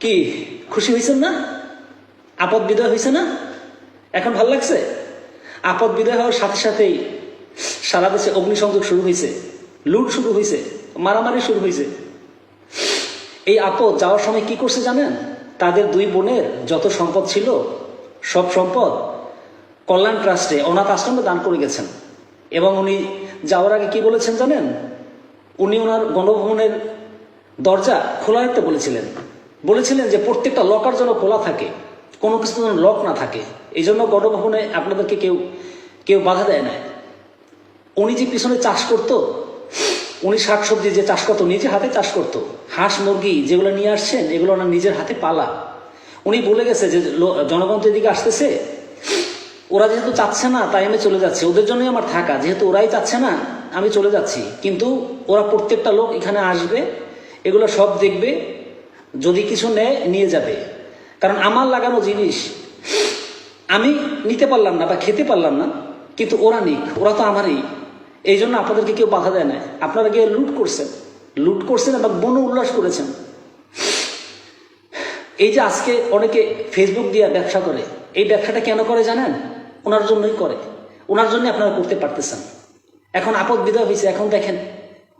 কি, খুশি হয়েছেন না? আপদ বিদায় হয়েছে না? এখন ভালো লাগছে? আপদ বিদায় হওয়ার সাথে সাথেই সারা দেশে অগ্নিসংযোগ শুরু হয়েছে লুট শুরু হয়েছে মারামারি শুরু হয়েছে এই আপদ যাওয়ার সময় কি করছে জানেন? তাদের দুই বোনের যত সম্পদ ছিল, সব সম্পদ কল্যাণ ট্রাস্টে, অনাথ আশ্রমে দান করে গেছেন। এবং উনি যাওয়ার আগে কি বলেছেন জানেন? উনি ওনার গণভবনের দরজা খোলা রাখতে বলেছিলেন। বলেছিলেন যে প্রত্যেকটা লকার যেন খোলা থাকে, কোনো কিছু যেন লক না থাকে, এই জন্য গণভবনে আপনাদেরকে কেউ কেউ বাধা দেয় না উনি যে পিছনে চাষ করতো, উনি শাকসবজি যে চাষ করতো নিজে হাতে চাষ করতো, হাঁস, মুরগি যেগুলো নিয়ে আসছেন, এগুলো ওনার নিজের হাতে পালা। উনি বলে গেছে যে জনগণ তো এদিকে আসতেছে, ওরা যেহেতু চাচ্ছে না, তাই আমি চলে যাচ্ছি। ওদের জন্যই আমার থাকা, যেহেতু ওরাই চাচ্ছে না, আমি চলে যাচ্ছি। কিন্তু ওরা প্রত্যেকটা লোক এখানে আসবে, এগুলো সব দেখবে যদি কিছু নেয় নিয়ে যাবে। কারণ আমার লাগানো জিনিস আমি নিতে পারলাম না বা খেতে পারলাম না, কিন্তু ওরা নিক, ওরা তো আমারই। এই জন্য আপনাদেরকে কেউ বাধা দেয় না। আপনারা গিয়ে লুট করছেন। লুট করছেন এবং বন উল্লাস করেছেন। এই যে আজকে অনেকে ফেসবুক দিয়ে ব্যবসা করে, এই ব্যবসাটা কেন করে জানেন? ওনার জন্যই করে। ওনার জন্য আপনারা করতে পারতেছেন। এখন আপদ বিদায় হয়েছে এখন দেখেন,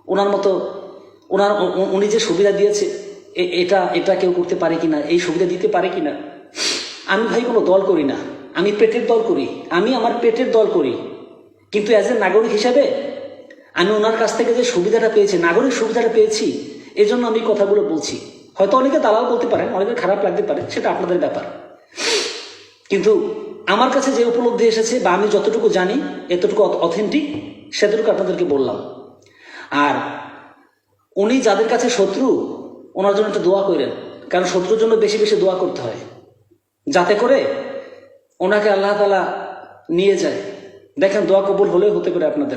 ওনার মতো, ওনার উনি যে সুবিধা দিয়েছে এটা এটা কেউ করতে পারে কিনা, এই সুবিধা দিতে পারে কিনা? আমি ভাই কোনো দল করি না। আমি পেটের দল করি। আমি আমার পেটের দল করি। কিন্তু অ্যাজ এ নাগরিক হিসাবে, আমি ওনার কাছ থেকে যে সুবিধাটা পেয়েছি, নাগরিক সুবিধাটা পেয়েছি এই জন্য আমি কথাগুলো বলছি। হয়তো অনেকে দালাল বলতে পারেন, অনেকে খারাপ লাগতে পারে, সেটা আপনাদের ব্যাপার। কিন্তু আমার কাছে যে উপলব্ধি এসেছে বা আমি যতটুকু জানি, এতটুকু অথেন্টিক সেতটুকু আপনাদেরকে বললাম। আর উনি যাদের কাছে শত্রু ওনার জন্য একটু দোয়া করেন কারণ শত্রুর জন্য বেশি বেশি দোয়া করতে হয়। যাতে করে ওনাকে আল্লাহ তালা নিয়ে যায়। দেখেন দোয়া কবুল হলেও হতে পারে আপনাদের।